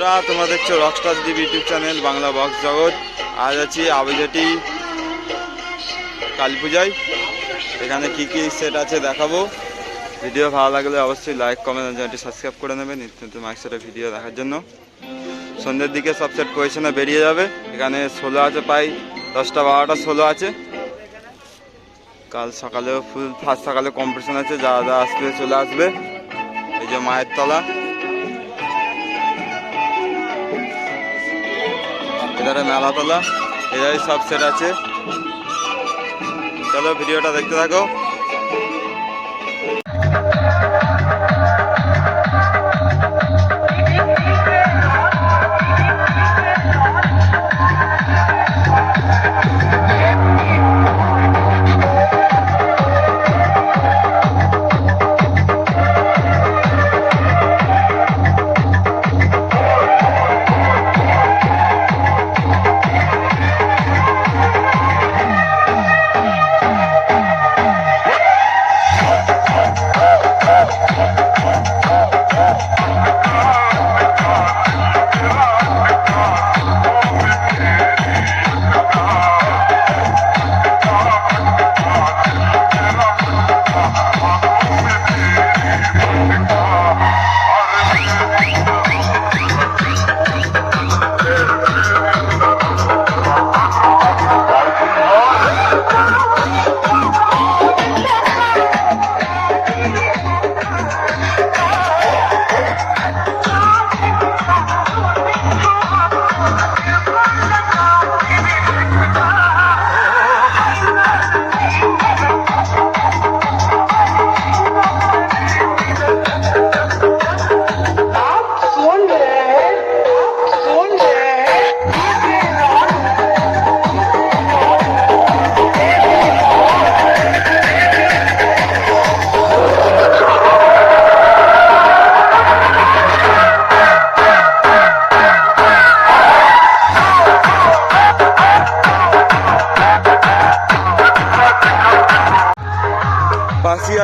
বন্ধুরা তোমরা দেখছ রকস্টার দিব ইউটিউব চ্যানেল বাংলা বক্স জগৎ। আজ আছি আবেজাটি কালী পূজায় এখানে কি কি সেট আছে দেখাবো। ভিডিও ভালো লাগলে অবশ্যই লাইক কমেন্ট চ্যানেলটি সাবস্ক্রাইব করে নেবে। নিত্য নতুন মাইক সেটের ভিডিও দেখার জন্য। সন্ধ্যের দিকে সব সেট পজিশনে বেরিয়ে যাবে। এখানে ষোলো আছে প্রায় দশটা বারোটা ষোলো আছে। কাল সকালেও ফুল ফার্স্ট সকালে কম্পিটিশন আছে। যারা যারা আসবে, চলে আসবে। এই যে মায়ের তলা। এধারে মেলাতলা এধারে সব সেট আছে। চলো ভিডিওটা দেখতে থাকো।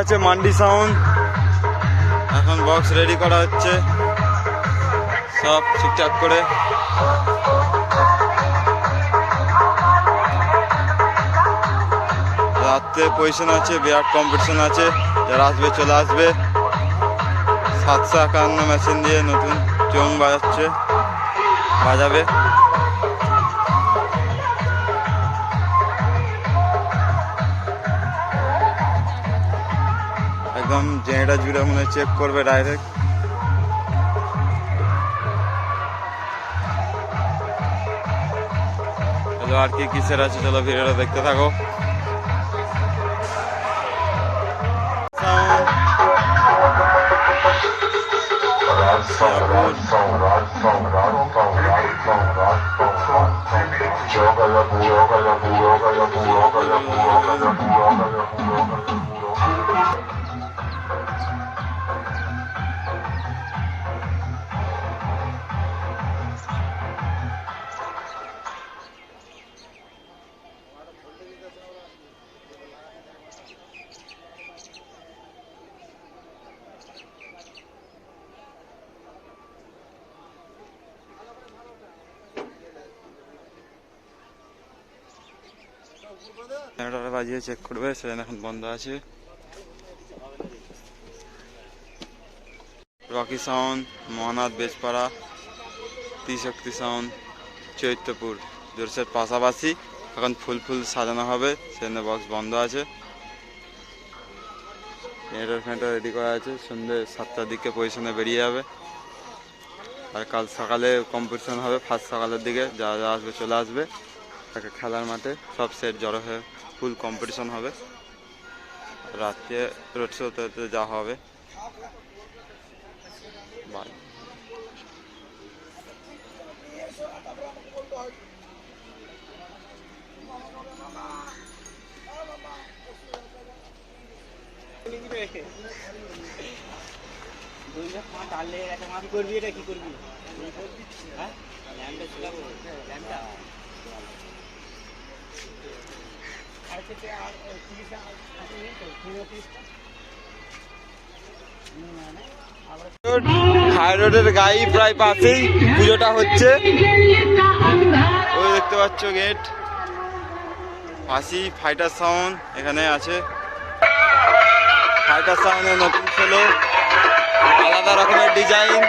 আছে মান্ডি সাউন্ড। এখন বক্স রেডি করা হচ্ছে। সব ঠিকঠাক করে। রাত্রে পজিশন আছে, বিরাট কম্পিটিশন আছে। যারা আসবে, চলে আসবে। সাতশো একান্ন মেশিন দিয়ে নতুন চোং বাজাচ্ছে। বাজাবে। একদম জেঁটা জুড়ে মনে চেক করবে ডাইরেক্ট আর কি কিসের আছে, চলো ভিডিওটা দেখতে থাকো। ক্যামেরাটা বাজিয়ে চেক করবে সেখানে এখন বন্ধ আছে। Rocky sound Mahanath Bejpara, Trishakti sound Chaityapur. জোরসের পাশাপাশি এখন ফুল ফুল সাজানো হবে সেখানে বক্স বন্ধ আছে। জেনারেটর ফ্যানটা রেডি করা আছে, সন্ধ্যে সাতটার দিকে পজিশনে বেরিয়ে যাবে। আর কাল সকালে কম্পিটিশন হবে ফার্স্ট সকালের দিকে, যারা যারা আসবে চলে আসবে। একটা খেলার মাঠে। সব সেট জড়ো হয়ে ফুল কম্পিটিশন হবে। রাত্রে রোড শোতে যা হবে। করবি, এটা কি করবি? হ্যাঁ? ল্যাম্পটা ছিল ল্যাম্পটা আর থেকে আর তিরিশে আসে নেই তো তিরিশটা না না আবার Good. হাই রোডের গাড়ি প্রায় পাশেই পুজোটা হচ্ছে। ওই দেখতে পাচ্ছ গেট ফাঁসি ফাইটার সাউন্ড এখানে আছে। ফাইটার সাউন্ডের নতুন ছিল আলাদা রকমের ডিজাইন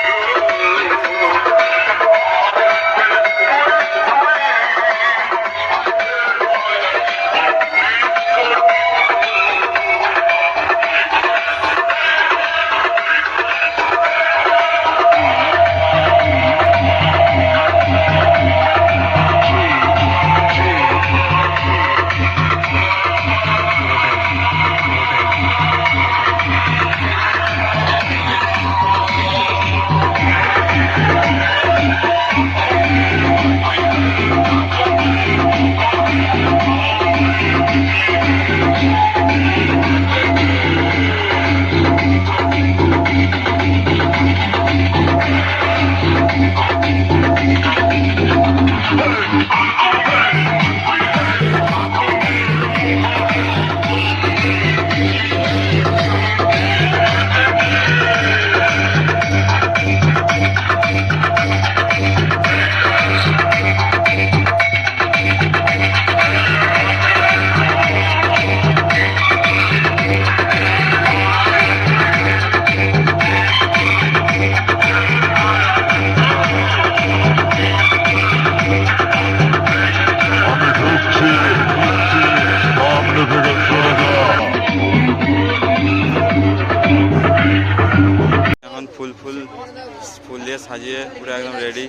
সাজিয়ে পুরো একদম রেডি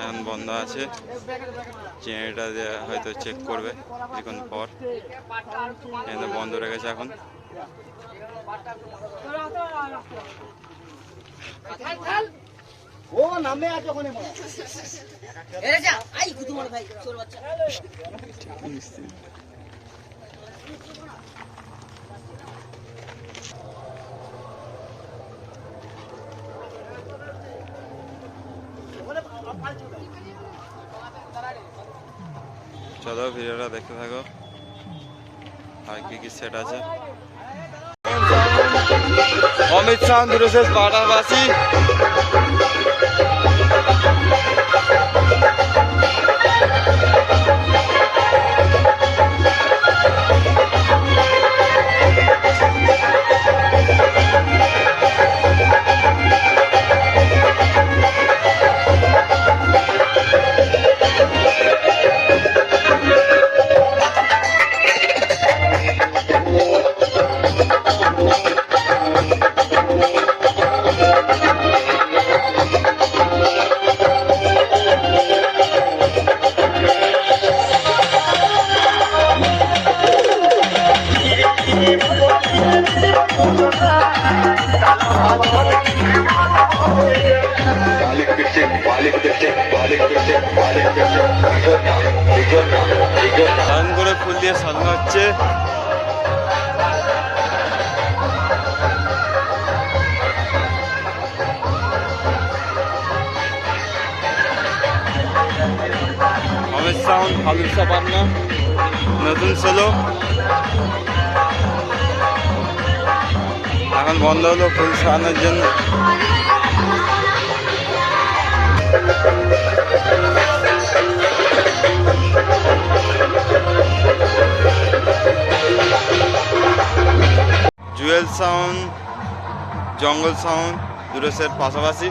এখন বন্ধ আছে। দিয়ে হয়তো চেক করবে কিছুক্ষণ পর। এখানে বন্ধ রেখেছে এখন। ও নামে আছে ওখানে। যা আই কুতু ভাই চোর বাচ্চা। চলো ভিডিওটা দেখতে থাকো। আর কি কি সেট আছে? অমিত শাহ দুরশেষ পাড়াবাসী। দারুণ করে ফুল দিয়ে সাজানো হচ্ছে। অমিত সাউন্ড হালুসা পান্না, নতুন সোলো এখন বন্ধ হলো ফুল সাজানোর জন্য। জুয়েল সাউন্ড জঙ্গল সাউন্ড দুটো পাশাপাশি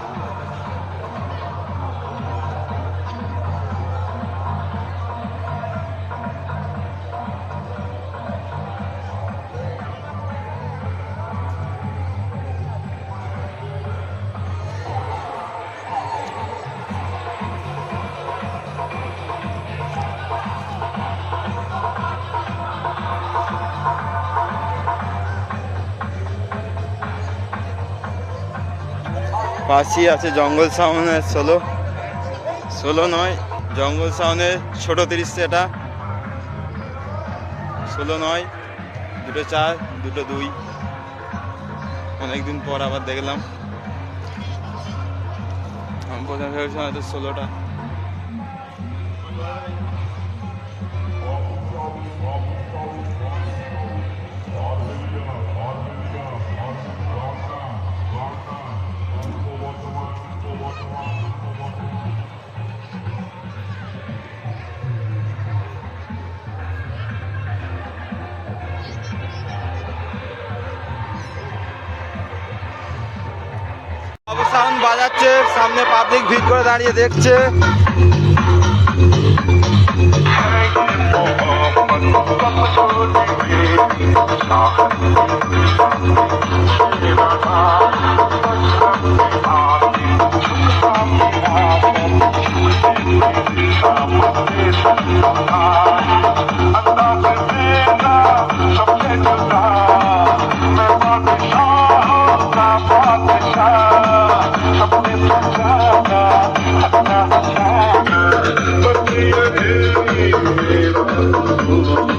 পাশেই আছে জঙ্গল সাউন্ডের ষোলো। ষোলো নয়, জঙ্গল সাউন্ডের ছোটো তিরিশ এটা। ষোলো নয়, দুটো চার, দুটো দুই। অনেকদিন পর আবার দেখলাম। ষোলোটা। বাজাচ্ছে সামনে পাবলিক ভিড় করে দাঁড়িয়ে দেখছে। বাবু